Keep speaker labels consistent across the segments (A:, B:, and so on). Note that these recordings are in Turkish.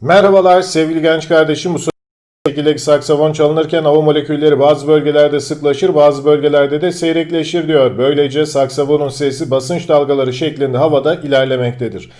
A: Merhabalar sevgili genç kardeşim. Bu şekilde saksafon çalınırken hava molekülleri bazı bölgelerde sıklaşır, bazı bölgelerde de seyrekleşir diyor. Böylece saksafonun sesi basınç dalgaları şeklinde havada ilerlemektedir.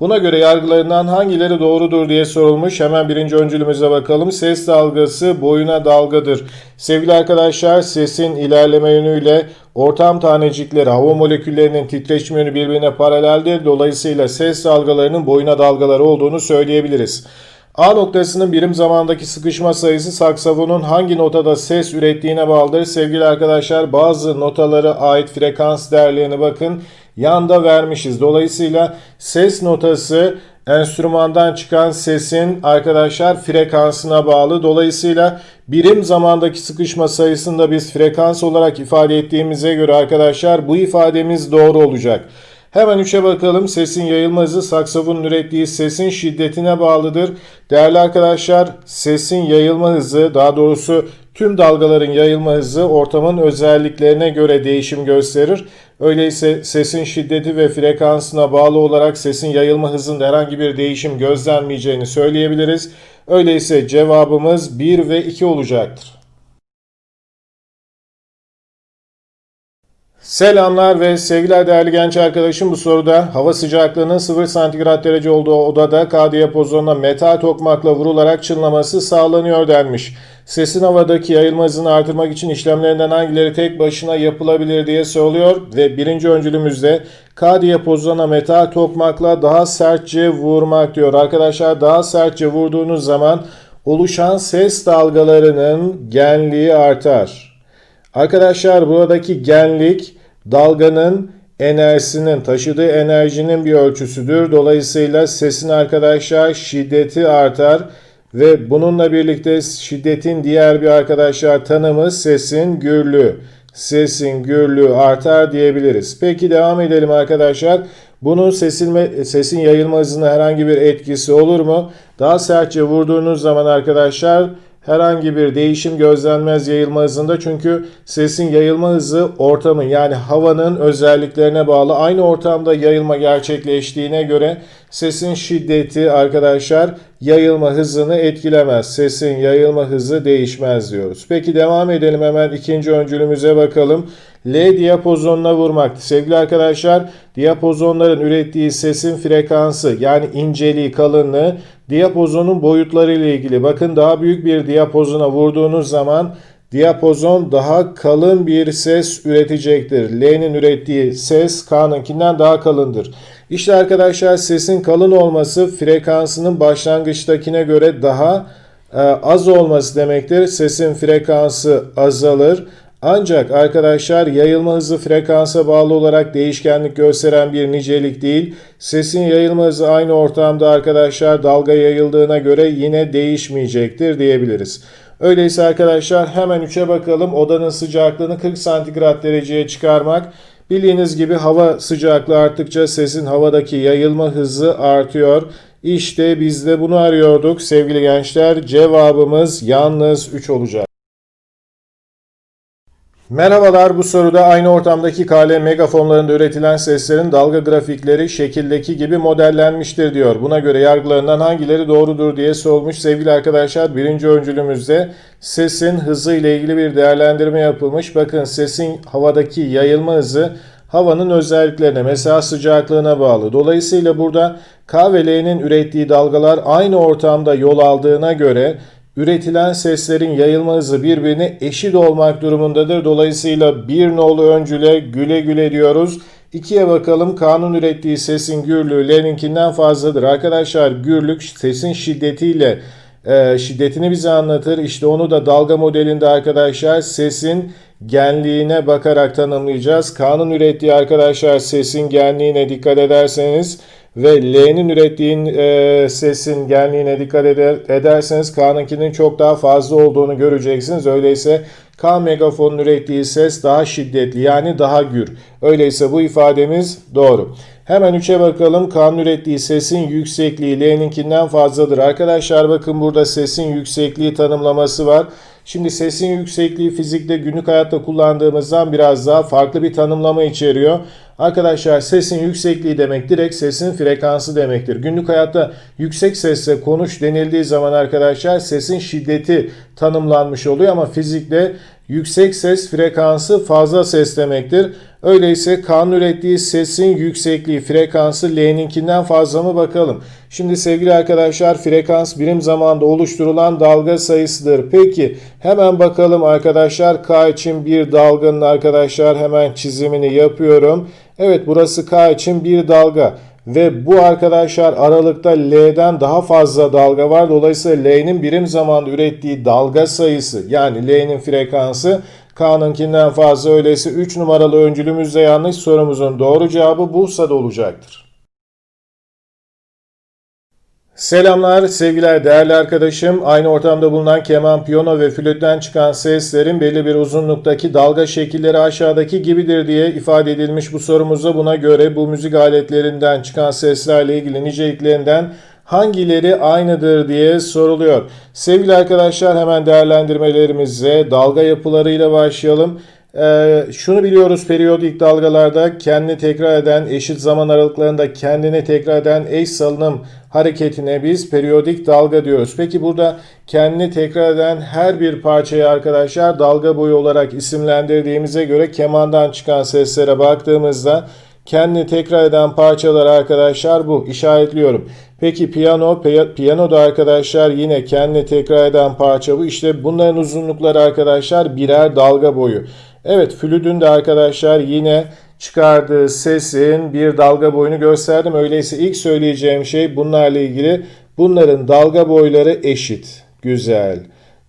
A: Buna göre yargılarından hangileri doğrudur diye sorulmuş. Hemen birinci öncülümüze bakalım. Ses dalgası boyuna dalgadır. Sevgili arkadaşlar sesin ilerleme yönüyle ortam tanecikleri hava moleküllerinin titreşim yönü birbirine paraleldir. Dolayısıyla ses dalgalarının boyuna dalgaları olduğunu söyleyebiliriz. A noktasının birim zamandaki sıkışma sayısı saksafonun hangi notada ses ürettiğine bağlıdır. Sevgili arkadaşlar bazı notalara ait frekans değerlerine bakın. Yanda vermişiz. Dolayısıyla ses notası enstrümandan çıkan sesin arkadaşlar frekansına bağlı. Dolayısıyla birim zamandaki sıkışma sayısını da biz frekans olarak ifade ettiğimize göre arkadaşlar bu ifademiz doğru olacak. Hemen 3'e bakalım. Sesin yayılma hızı saksafonun ürettiği sesin şiddetine bağlıdır. Değerli arkadaşlar sesin yayılma hızı daha doğrusu tüm dalgaların yayılma hızı ortamın özelliklerine göre değişim gösterir. Öyleyse sesin şiddeti ve frekansına bağlı olarak sesin yayılma hızında herhangi bir değişim gözlenmeyeceğini söyleyebiliriz. Öyleyse cevabımız 1 ve 2 olacaktır. Selamlar ve sevgiler değerli genç arkadaşım. Bu soruda hava sıcaklığının 0 santigrat derece olduğu odada K diyapozonuna metal tokmakla vurularak çınlaması sağlanıyor denmiş. Sesin havadaki yayılma hızını artırmak için işlemlerinden hangileri tek başına yapılabilir diye soruluyor ve birinci öncülümüzde K diyapozona metal tokmakla daha sertçe vurmak diyor. Arkadaşlar daha sertçe vurduğunuz zaman oluşan ses dalgalarının genliği artar. Arkadaşlar buradaki genlik dalganın enerjisinin taşıdığı enerjinin bir ölçüsüdür. Dolayısıyla sesin arkadaşlar şiddeti artar ve bununla birlikte şiddetin diğer bir arkadaşlar tanımı sesin gürlüğü. Sesin gürlüğü artar diyebiliriz. Peki devam edelim arkadaşlar. Bunun sesin, sesin yayılma hızına herhangi bir etkisi olur mu? Daha sertçe vurduğunuz zaman arkadaşlar herhangi bir değişim gözlenmez yayılma hızında. Çünkü sesin yayılma hızı ortamın yani havanın özelliklerine bağlı. Aynı ortamda yayılma gerçekleştiğine göre sesin şiddeti arkadaşlar yayılma hızını etkilemez. Sesin yayılma hızı değişmez diyoruz. Peki devam edelim hemen ikinci öncülümüze bakalım. L diyapozonuna vurmak. Sevgili arkadaşlar diyapozonların ürettiği sesin frekansı yani inceliği kalınlığı diyapozonun boyutları ile ilgili. Bakın daha büyük bir diyapozona vurduğunuz zaman diyapozon daha kalın bir ses üretecektir. L'nin ürettiği ses K'nınkinden daha kalındır. İşte arkadaşlar sesin kalın olması frekansının başlangıçtakine göre daha e, az olması demektir. Sesin frekansı azalır. Ancak arkadaşlar yayılma hızı frekansa bağlı olarak değişkenlik gösteren bir nicelik değil. Sesin yayılma hızı aynı ortamda arkadaşlar dalga yayıldığına göre yine değişmeyecektir diyebiliriz. Öyleyse arkadaşlar hemen 3'e bakalım. Odanın sıcaklığını 40 santigrat dereceye çıkarmak. Bildiğiniz gibi hava sıcaklığı arttıkça sesin havadaki yayılma hızı artıyor. İşte biz de bunu arıyorduk sevgili gençler. Cevabımız yalnız 3 olacak. Merhabalar bu soruda aynı ortamdaki KL megafonlarında üretilen seslerin dalga grafikleri şekildeki gibi modellenmiştir diyor. Buna göre yargılarından hangileri doğrudur diye sorulmuş sevgili arkadaşlar. Birinci öncülümüzde sesin hızı ile ilgili bir değerlendirme yapılmış. Bakın sesin havadaki yayılma hızı havanın özelliklerine mesela sıcaklığına bağlı. Dolayısıyla burada K ve L'nin ürettiği dalgalar aynı ortamda yol aldığına göre üretilen seslerin yayılma hızı birbirine eşit olmak durumundadır. Dolayısıyla bir nolu öncüle güle güle diyoruz. İkiye bakalım kanun ürettiği sesin gürlüğü L'ninkinden fazladır. Arkadaşlar gürlük sesin şiddetiyle e, şiddetini bize anlatır. İşte onu da dalga modelinde arkadaşlar sesin genliğine bakarak tanımlayacağız. Kanun ürettiği arkadaşlar sesin genliğine dikkat ederseniz ve L'nin ürettiğin e, sesin genliğine dikkat eder, ederseniz K'nınkinin çok daha fazla olduğunu göreceksiniz. Öyleyse K megafonun ürettiği ses daha şiddetli yani daha gür. Öyleyse bu ifademiz doğru. Hemen 3'e bakalım. K'nın ürettiği sesin yüksekliği L'ninkinden fazladır. Arkadaşlar bakın burada sesin yüksekliği tanımlaması var. Şimdi sesin yüksekliği fizikte günlük hayatta kullandığımızdan biraz daha farklı bir tanımlama içeriyor. Arkadaşlar sesin yüksekliği demek direkt sesin frekansı demektir. Günlük hayatta yüksek sesle konuş denildiği zaman arkadaşlar sesin şiddeti tanımlanmış oluyor ama fizikte yüksek ses frekansı fazla ses demektir. Öyleyse K'nın ürettiği sesin yüksekliği frekansı L'ninkinden fazla mı bakalım. Şimdi sevgili arkadaşlar frekans birim zamanda oluşturulan dalga sayısıdır. Peki hemen bakalım arkadaşlar K için bir dalganın arkadaşlar hemen çizimini yapıyorum. Evet burası K için bir dalga. Ve bu arkadaşlar aralıkta L'den daha fazla dalga var. Dolayısıyla L'nin birim zamanda ürettiği dalga sayısı yani L'nin frekansı K'nınkinden fazla. Öyleyse 3 numaralı öncülümüzde yanlış sorumuzun doğru cevabı Bursa'da olacaktır. Selamlar, sevgiler değerli arkadaşım. Aynı ortamda bulunan keman, piyano ve flütten çıkan seslerin belli bir uzunluktaki dalga şekilleri aşağıdaki gibidir diye ifade edilmiş bu sorumuzda buna göre bu müzik aletlerinden çıkan seslerle ilgili niceliklerinden hangileri aynıdır diye soruluyor. Sevgili arkadaşlar hemen değerlendirmelerimize dalga yapılarıyla başlayalım. Ee, şunu biliyoruz periyodik dalgalarda kendini tekrar eden eşit zaman aralıklarında kendini tekrar eden eş salınım hareketine biz periyodik dalga diyoruz. Peki burada kendini tekrar eden her bir parçayı arkadaşlar dalga boyu olarak isimlendirdiğimize göre kemandan çıkan seslere baktığımızda kendini tekrar eden parçalar arkadaşlar bu işaretliyorum. Peki piyano, piyanoda arkadaşlar yine kendini tekrar eden parça bu. İşte bunların uzunlukları arkadaşlar birer dalga boyu. Evet flütün de arkadaşlar yine çıkardığı sesin bir dalga boyunu gösterdim. Öyleyse ilk söyleyeceğim şey bunlarla ilgili. Bunların dalga boyları eşit. Güzel.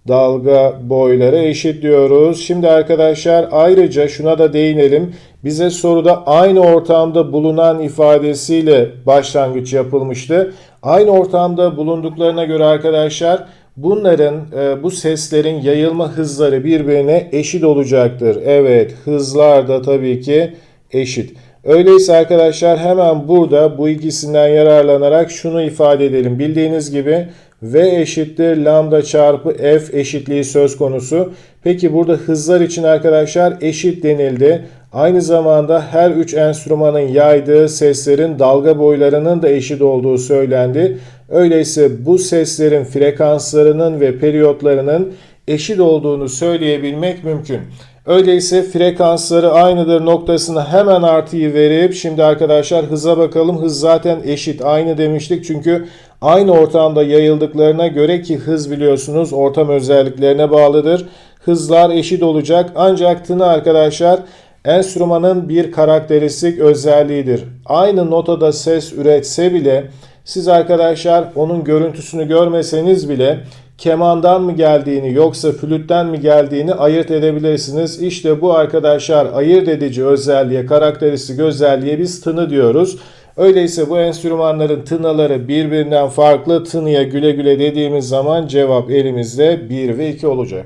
A: Dalga boyları eşit diyoruz. Şimdi arkadaşlar ayrıca şuna da değinelim. Bize soruda aynı ortamda bulunan ifadesiyle başlangıç yapılmıştı. Aynı ortamda bulunduklarına göre arkadaşlar Bunların e, bu seslerin yayılma hızları birbirine eşit olacaktır. Evet hızlar da tabii ki eşit. Öyleyse arkadaşlar hemen burada bu ikisinden yararlanarak şunu ifade edelim. Bildiğiniz gibi V eşittir lambda çarpı F eşitliği söz konusu. Peki burada hızlar için arkadaşlar eşit denildi. Aynı zamanda her üç enstrümanın yaydığı seslerin dalga boylarının da eşit olduğu söylendi. Öyleyse bu seslerin frekanslarının ve periyotlarının eşit olduğunu söyleyebilmek mümkün. Öyleyse frekansları aynıdır noktasına hemen artıyı verip şimdi arkadaşlar hıza bakalım. Hız zaten eşit aynı demiştik çünkü aynı ortamda yayıldıklarına göre ki hız biliyorsunuz ortam özelliklerine bağlıdır. Hızlar eşit olacak ancak tını arkadaşlar enstrümanın bir karakteristik özelliğidir. Aynı notada ses üretse bile siz arkadaşlar onun görüntüsünü görmeseniz bile kemandan mı geldiğini yoksa flütten mi geldiğini ayırt edebilirsiniz. İşte bu arkadaşlar ayırt edici özelliğe, karakteristik özelliğe biz tını diyoruz. Öyleyse bu enstrümanların tınaları birbirinden farklı. Tınıya güle güle dediğimiz zaman cevap elimizde 1 ve 2 olacak.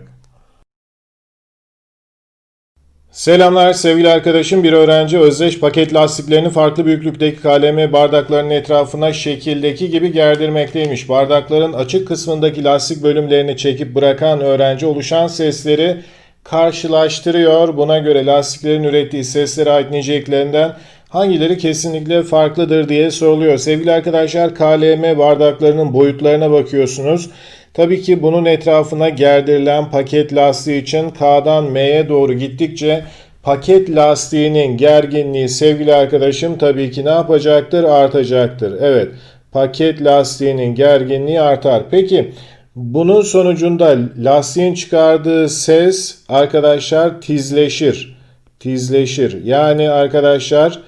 A: Selamlar sevgili arkadaşım. Bir öğrenci özdeş paket lastiklerini farklı büyüklükteki KLM bardaklarının etrafına şekildeki gibi gerdirmekteymiş. Bardakların açık kısmındaki lastik bölümlerini çekip bırakan öğrenci oluşan sesleri karşılaştırıyor. Buna göre lastiklerin ürettiği seslere ait niceliklerinden hangileri kesinlikle farklıdır diye soruluyor. Sevgili arkadaşlar KLM bardaklarının boyutlarına bakıyorsunuz. Tabii ki bunun etrafına gerdirilen paket lastiği için K'dan M'ye doğru gittikçe paket lastiğinin gerginliği sevgili arkadaşım tabii ki ne yapacaktır? Artacaktır. Evet paket lastiğinin gerginliği artar. Peki bunun sonucunda lastiğin çıkardığı ses arkadaşlar tizleşir. Tizleşir. Yani arkadaşlar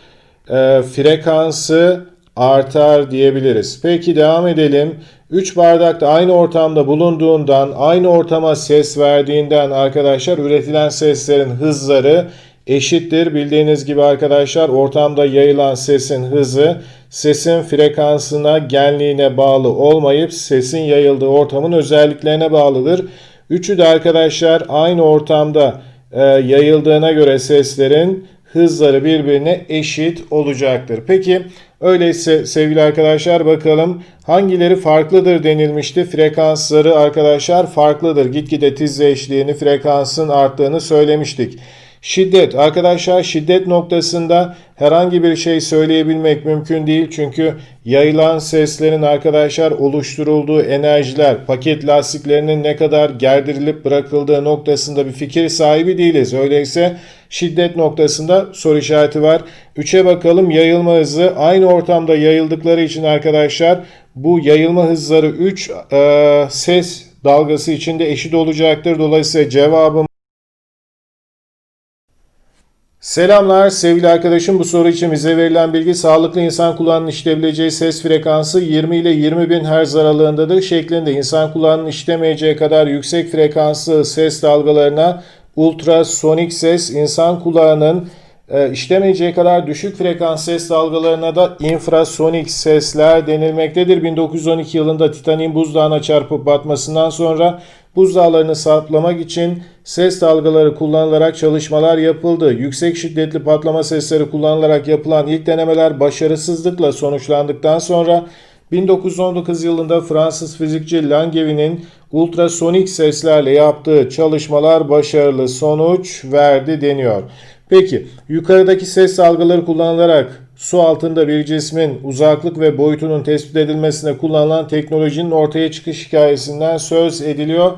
A: e, frekansı artar diyebiliriz. Peki devam edelim. 3 bardak da aynı ortamda bulunduğundan, aynı ortama ses verdiğinden arkadaşlar üretilen seslerin hızları eşittir. Bildiğiniz gibi arkadaşlar ortamda yayılan sesin hızı sesin frekansına, genliğine bağlı olmayıp sesin yayıldığı ortamın özelliklerine bağlıdır. Üçü de arkadaşlar aynı ortamda e, yayıldığına göre seslerin hızları birbirine eşit olacaktır. Peki öyleyse sevgili arkadaşlar bakalım hangileri farklıdır denilmişti. Frekansları arkadaşlar farklıdır. Gitgide tizleştiğini, frekansın arttığını söylemiştik. Şiddet. Arkadaşlar şiddet noktasında herhangi bir şey söyleyebilmek mümkün değil. Çünkü yayılan seslerin arkadaşlar oluşturulduğu enerjiler, paket lastiklerinin ne kadar gerdirilip bırakıldığı noktasında bir fikir sahibi değiliz. Öyleyse şiddet noktasında soru işareti var. 3'e bakalım yayılma hızı. Aynı ortamda yayıldıkları için arkadaşlar bu yayılma hızları 3 e, ses dalgası içinde eşit olacaktır. Dolayısıyla cevabım Selamlar sevgili arkadaşım. Bu soru için bize verilen bilgi sağlıklı insan kulağının işitebileceği ses frekansı 20 ile 20 bin Hz aralığındadır şeklinde insan kulağının işitemeyeceği kadar yüksek frekanslı ses dalgalarına ultrasonik ses, insan kulağının e, kadar düşük frekans ses dalgalarına da infrasonik sesler denilmektedir. 1912 yılında Titanik'in buzdağına çarpıp batmasından sonra buzdağlarını saplamak için ses dalgaları kullanılarak çalışmalar yapıldı. Yüksek şiddetli patlama sesleri kullanılarak yapılan ilk denemeler başarısızlıkla sonuçlandıktan sonra 1919 yılında Fransız fizikçi Langevin'in ultrasonik seslerle yaptığı çalışmalar başarılı sonuç verdi deniyor. Peki yukarıdaki ses dalgaları kullanılarak su altında bir cismin uzaklık ve boyutunun tespit edilmesine kullanılan teknolojinin ortaya çıkış hikayesinden söz ediliyor.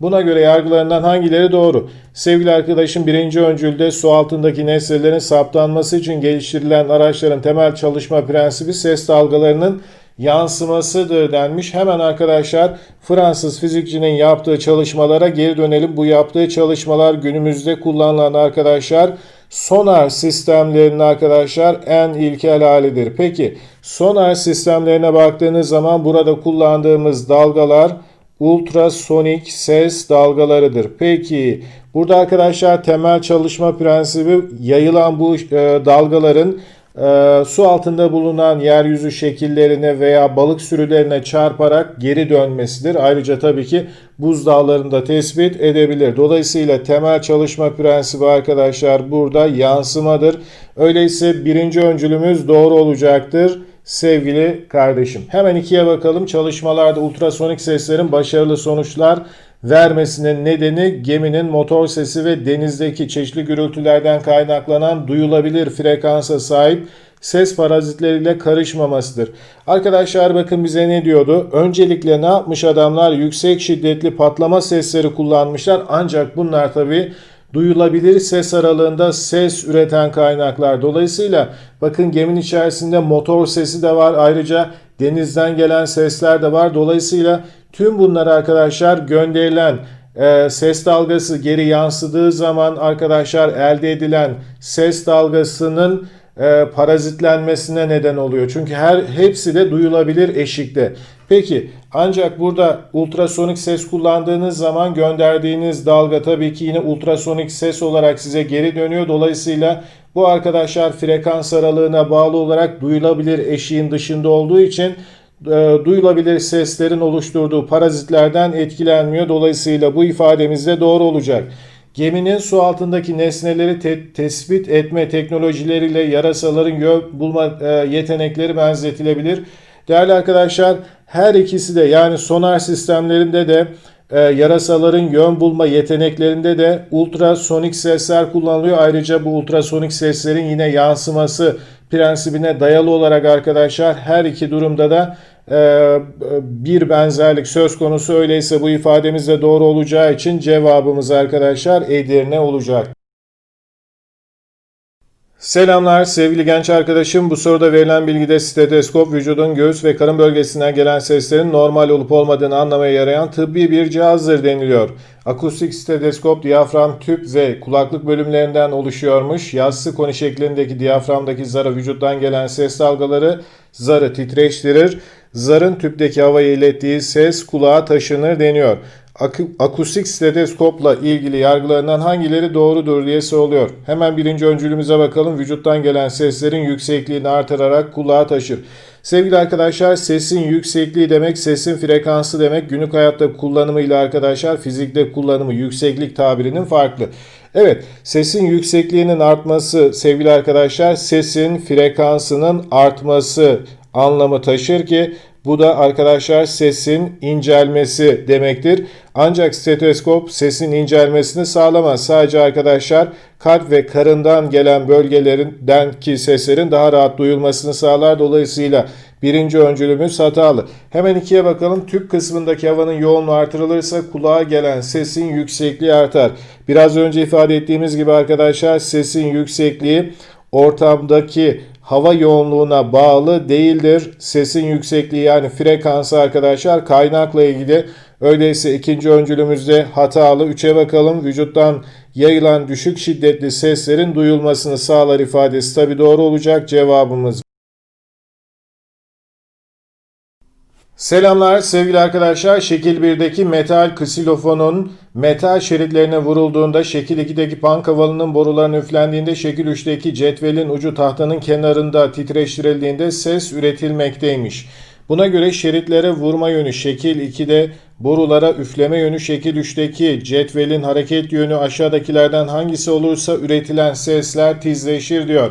A: Buna göre yargılarından hangileri doğru? Sevgili arkadaşım birinci öncülde su altındaki nesnelerin saptanması için geliştirilen araçların temel çalışma prensibi ses dalgalarının yansımasıdır denmiş. Hemen arkadaşlar Fransız fizikçinin yaptığı çalışmalara geri dönelim. Bu yaptığı çalışmalar günümüzde kullanılan arkadaşlar sonar sistemlerinin arkadaşlar en ilkel halidir. Peki sonar sistemlerine baktığınız zaman burada kullandığımız dalgalar ultrasonik ses dalgalarıdır. Peki burada arkadaşlar temel çalışma prensibi yayılan bu e, dalgaların e, su altında bulunan yeryüzü şekillerine veya balık sürülerine çarparak geri dönmesidir. Ayrıca tabii ki buzdağlarını da tespit edebilir. Dolayısıyla temel çalışma prensibi arkadaşlar burada yansımadır. Öyleyse birinci öncülümüz doğru olacaktır sevgili kardeşim. Hemen ikiye bakalım. Çalışmalarda ultrasonik seslerin başarılı sonuçlar vermesinin nedeni geminin motor sesi ve denizdeki çeşitli gürültülerden kaynaklanan duyulabilir frekansa sahip ses parazitleriyle karışmamasıdır. Arkadaşlar bakın bize ne diyordu? Öncelikle ne yapmış adamlar? Yüksek şiddetli patlama sesleri kullanmışlar. Ancak bunlar tabi duyulabilir ses aralığında ses üreten kaynaklar. Dolayısıyla bakın geminin içerisinde motor sesi de var. Ayrıca denizden gelen sesler de var. Dolayısıyla tüm bunlar arkadaşlar gönderilen e, ses dalgası geri yansıdığı zaman arkadaşlar elde edilen ses dalgasının e, parazitlenmesine neden oluyor. Çünkü her hepsi de duyulabilir eşikte. Peki ancak burada ultrasonik ses kullandığınız zaman gönderdiğiniz dalga tabii ki yine ultrasonik ses olarak size geri dönüyor. Dolayısıyla bu arkadaşlar frekans aralığına bağlı olarak duyulabilir eşiğin dışında olduğu için duyulabilir seslerin oluşturduğu parazitlerden etkilenmiyor. Dolayısıyla bu ifademiz de doğru olacak. Geminin su altındaki nesneleri te- tespit etme teknolojileriyle yarasaların yön bulma e, yetenekleri benzetilebilir. Değerli arkadaşlar her ikisi de yani sonar sistemlerinde de e, yarasaların yön bulma yeteneklerinde de ultrasonik sesler kullanılıyor. Ayrıca bu ultrasonik seslerin yine yansıması prensibine dayalı olarak arkadaşlar her iki durumda da e, bir benzerlik söz konusu. Öyleyse bu ifademiz de doğru olacağı için cevabımız arkadaşlar Edirne olacak. Selamlar sevgili genç arkadaşım. Bu soruda verilen bilgide steteskop vücudun göğüs ve karın bölgesinden gelen seslerin normal olup olmadığını anlamaya yarayan tıbbi bir cihazdır deniliyor. Akustik steteskop diyafram, tüp ve kulaklık bölümlerinden oluşuyormuş. Yassı koni şeklindeki diyaframdaki zara vücuttan gelen ses dalgaları zarı titreştirir. Zarın tüpteki havayı ilettiği ses kulağa taşınır deniyor. Akustik steteskopla ilgili yargılarından hangileri doğrudur diye soruluyor. Hemen birinci öncülümüze bakalım. Vücuttan gelen seslerin yüksekliğini artırarak kulağa taşır. Sevgili arkadaşlar sesin yüksekliği demek sesin frekansı demek. Günlük hayatta kullanımıyla arkadaşlar fizikte kullanımı yükseklik tabirinin farklı. Evet, sesin yüksekliğinin artması sevgili arkadaşlar, sesin frekansının artması anlamı taşır ki bu da arkadaşlar sesin incelmesi demektir. Ancak steteskop sesin incelmesini sağlamaz. Sadece arkadaşlar kalp ve karından gelen bölgelerinden ki seslerin daha rahat duyulmasını sağlar. Dolayısıyla birinci öncülümüz hatalı. Hemen ikiye bakalım. Tüp kısmındaki havanın yoğunluğu artırılırsa kulağa gelen sesin yüksekliği artar. Biraz önce ifade ettiğimiz gibi arkadaşlar sesin yüksekliği ortamdaki hava yoğunluğuna bağlı değildir. Sesin yüksekliği yani frekansı arkadaşlar kaynakla ilgili. Öyleyse ikinci öncülümüzde hatalı. Üçe bakalım. Vücuttan yayılan düşük şiddetli seslerin duyulmasını sağlar ifadesi tabi doğru olacak. Cevabımız Selamlar sevgili arkadaşlar. Şekil 1'deki metal ksilofonun metal şeritlerine vurulduğunda şekil 2'deki pank havalının borularına üflendiğinde şekil 3'teki cetvelin ucu tahtanın kenarında titreştirildiğinde ses üretilmekteymiş. Buna göre şeritlere vurma yönü şekil 2'de borulara üfleme yönü şekil 3'teki cetvelin hareket yönü aşağıdakilerden hangisi olursa üretilen sesler tizleşir diyor.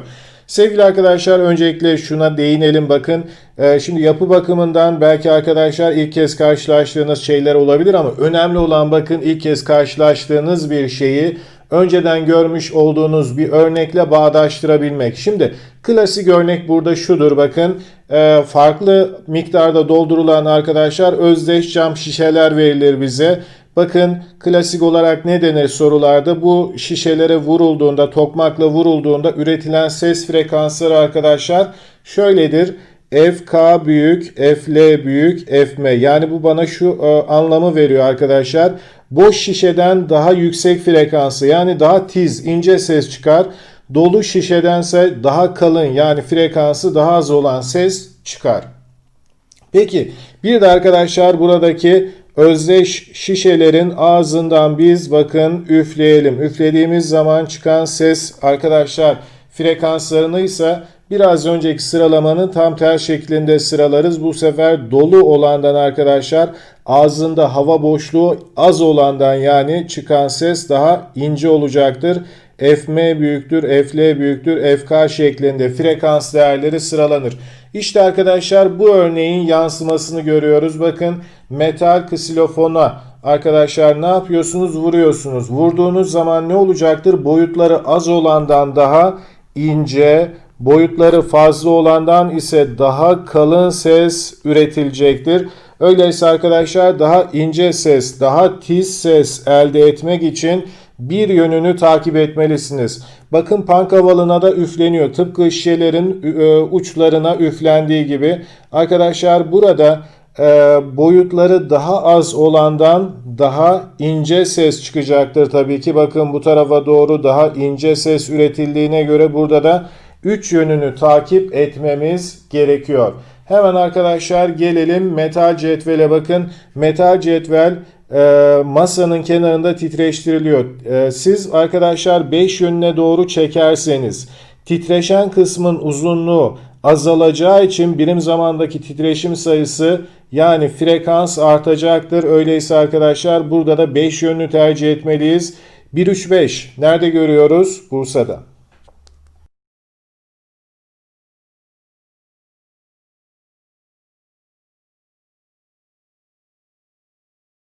A: Sevgili arkadaşlar öncelikle şuna değinelim bakın. Ee, şimdi yapı bakımından belki arkadaşlar ilk kez karşılaştığınız şeyler olabilir ama önemli olan bakın ilk kez karşılaştığınız bir şeyi önceden görmüş olduğunuz bir örnekle bağdaştırabilmek. Şimdi klasik örnek burada şudur bakın. Ee, farklı miktarda doldurulan arkadaşlar özdeş cam şişeler verilir bize. Bakın klasik olarak ne denir sorularda? Bu şişelere vurulduğunda, tokmakla vurulduğunda üretilen ses frekansları arkadaşlar şöyledir. FK büyük, FL büyük, FM. Yani bu bana şu e, anlamı veriyor arkadaşlar. Boş şişeden daha yüksek frekansı yani daha tiz, ince ses çıkar. Dolu şişedense daha kalın yani frekansı daha az olan ses çıkar. Peki bir de arkadaşlar buradaki özdeş şişelerin ağzından biz bakın üfleyelim. Üflediğimiz zaman çıkan ses arkadaşlar frekanslarını ise biraz önceki sıralamanın tam ters şeklinde sıralarız. Bu sefer dolu olandan arkadaşlar ağzında hava boşluğu az olandan yani çıkan ses daha ince olacaktır. FM büyüktür, FL büyüktür, FK şeklinde frekans değerleri sıralanır. İşte arkadaşlar bu örneğin yansımasını görüyoruz. Bakın metal ksilofona arkadaşlar ne yapıyorsunuz? Vuruyorsunuz. Vurduğunuz zaman ne olacaktır? Boyutları az olandan daha ince, boyutları fazla olandan ise daha kalın ses üretilecektir. Öyleyse arkadaşlar daha ince ses, daha tiz ses elde etmek için bir yönünü takip etmelisiniz. Bakın pank havalına da üfleniyor. Tıpkı şişelerin e, uçlarına üflendiği gibi. Arkadaşlar burada e, boyutları daha az olandan daha ince ses çıkacaktır tabii ki. Bakın bu tarafa doğru daha ince ses üretildiğine göre burada da 3 yönünü takip etmemiz gerekiyor. Hemen arkadaşlar gelelim metal cetvele bakın. Metal cetvel e, masanın kenarında titreştiriliyor. E, siz arkadaşlar 5 yönüne doğru çekerseniz titreşen kısmın uzunluğu azalacağı için birim zamandaki titreşim sayısı yani frekans artacaktır. Öyleyse arkadaşlar burada da 5 yönünü tercih etmeliyiz. 135 nerede görüyoruz? Bursa'da.